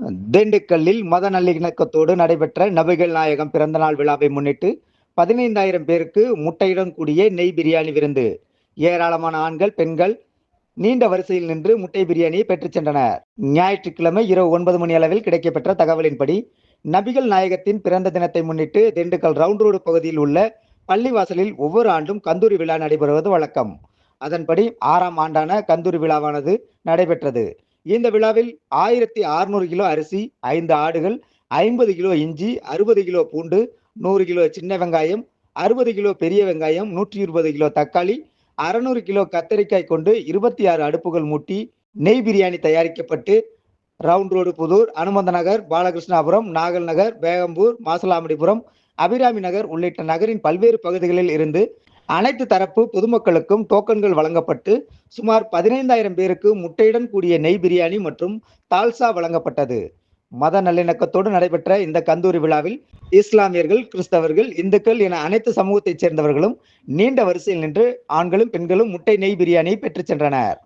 திண்டுக்கல்லில் மத நல்லிணக்கத்தோடு நடைபெற்ற நபிகள் நாயகம் பிறந்தநாள் விழாவை முன்னிட்டு பதினைந்தாயிரம் பேருக்கு முட்டையுடன் கூடிய நெய் பிரியாணி விருந்து. ஏராளமான ஆண்கள் பெண்கள் நீண்ட வரிசையில் நின்று முட்டை பிரியாணியை பெற்றுச் சென்றனர். ஞாயிற்றுக்கிழமை இரவு ஒன்பது மணி அளவில் கிடைக்கப்பெற்ற தகவலின்படி நபிகள் நாயகத்தின் பிறந்த தினத்தை முன்னிட்டு திண்டுக்கல் ரவுண்ட் ரோடு பகுதியில் உள்ள பள்ளிவாசலில் ஒவ்வொரு ஆண்டும் கந்தூரி விழா நடைபெறுவது வழக்கம். அதன்படி ஆறாம் ஆண்டான கந்தூரி விழாவானது நடைபெற்றது. இந்த விழாவில் ஆயிரத்தி அறுநூறு கிலோ அரிசி ஐந்து ஆடுகள் ஐம்பது கிலோ இஞ்சி அறுபது கிலோ பூண்டு நூறு கிலோ சின்ன வெங்காயம் அறுபது கிலோ பெரிய வெங்காயம் நூற்றி இருபது கிலோ தக்காளி அறுநூறு கிலோ கத்தரிக்காய் கொண்டு இருபத்தி ஆறு அடுப்புகள் மூட்டி நெய் பிரியாணி தயாரிக்கப்பட்டு ரவுண்ட் ரோடு புதூர் அனுமந்த நகர் பாலகிருஷ்ணாபுரம் நாகல் நகர் பேகம்பூர் மாசலாமடிபுரம் அபிராமி நகர் உள்ளிட்ட நகரின் பல்வேறு பகுதிகளில் இருந்து அனைத்து தரப்பு பொதுமக்களுக்கும் டோக்கன்கள் வழங்கப்பட்டு சுமார் பதினைந்தாயிரம் பேருக்கு முட்டையுடன் கூடிய நெய் பிரியாணி மற்றும் தால்சா வழங்கப்பட்டது. மத நல்லிணக்கத்தோடு நடைபெற்ற இந்த கந்தூரி விழாவில் இஸ்லாமியர்கள் கிறிஸ்தவர்கள் இந்துக்கள் என அனைத்து சமூகத்தைச் சேர்ந்தவர்களும் நீண்ட வரிசையில் நின்று ஆண்களும் பெண்களும் முட்டை நெய் பிரியாணியை பெற்றுச் சென்றனர்.